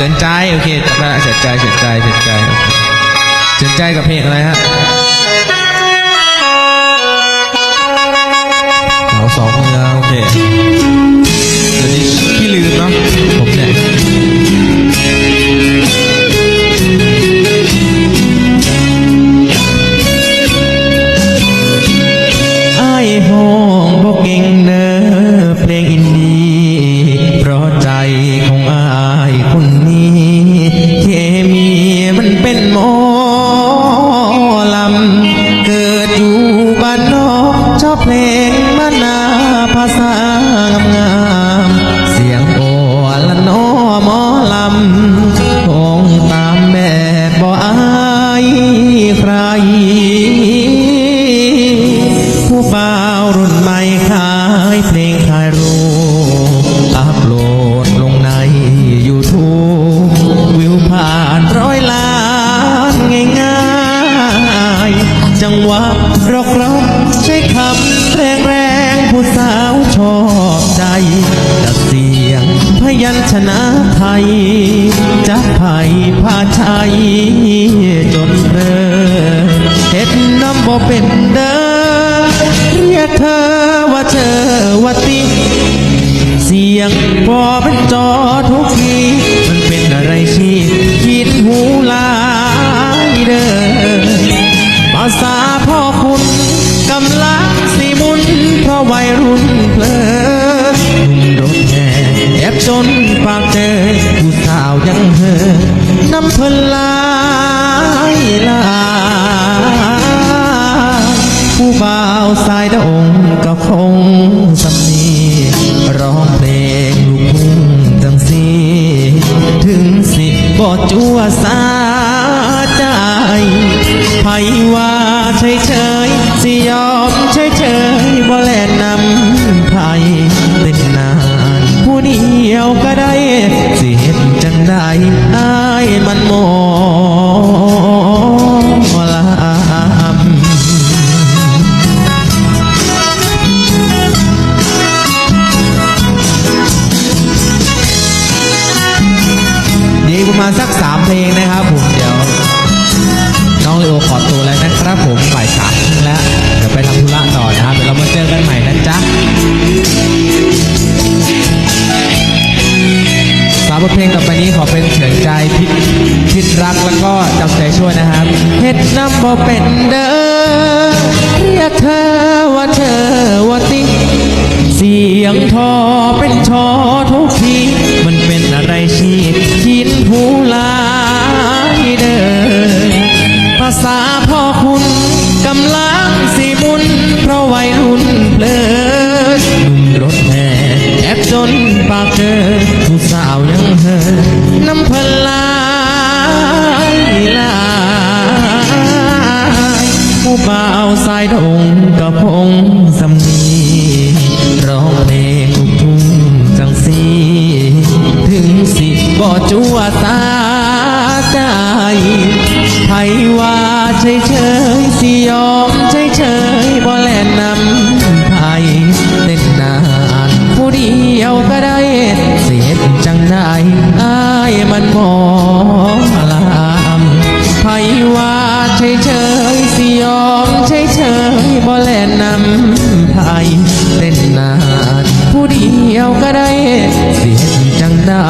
ฉินใจโอเคจำได้เฉินใจเฉินใจเฉินใจเคเฉินใจกับเพลงอะไรฮะเราสองมือโอเค ลำคงตามแบบบ่อายใคร ผู้บ่าวรุ่นใหม่ขายเพลงขายรูปอัพโหลดลงใน YouTube วิวผ่านร้อยล้านง่ายๆ จังหวะร็อกรอกใช้คำแรงแรงๆผู้สาวชอบใจดัดเสียงพยัญชนะ จะไผ่พาชัยจนเดินเห็ดน้ำบ่เป็นเด้อเรียกเธอว่าเธอว่าติเสียงพอเป็นจอทุกทีมันเป็นอะไรที่คิดหูลายเด้อภาษาพ่อคุณกำลังสีมุนเพราะวัยรุ่นเพลิน จนปากเจอผู้สาวยังเธอน้ำเพลลายลายผู้บ่าวสายดงก็คงสำนีร้องเพลงลูกทุ่งจังสีถึงสิบอจัวสาใจไผว่าเฉยเฉยสิยอมเฉยเฉยบ่แลนำ ผมบ่ายสามแล้ว เดี๋ยวไปทำธุระต่อนะครับ เดี๋ยวเรามาเจอกันใหม่นะจ๊ะสามบทเพลงต่อไปนี้ขอเป็นเฉินใจพิษพิษรักแล้วก็จำใจช่วยนะครับเฮ็ดน้ำบ่เป็นเด้อเรียกเธอายดงกระพงสำนีร้องเพลงทุกทุ่งจังสีถึงสิบ่จัวตาใจไผว่าเฉยเฉยสิยอมเฉยเฉยบ่แล่นนำไผเต้นนานผู้เดียวก็ได้ บ่แล่นนำไทยเต้นนานผู้เดียวก็ได้เสียจังได้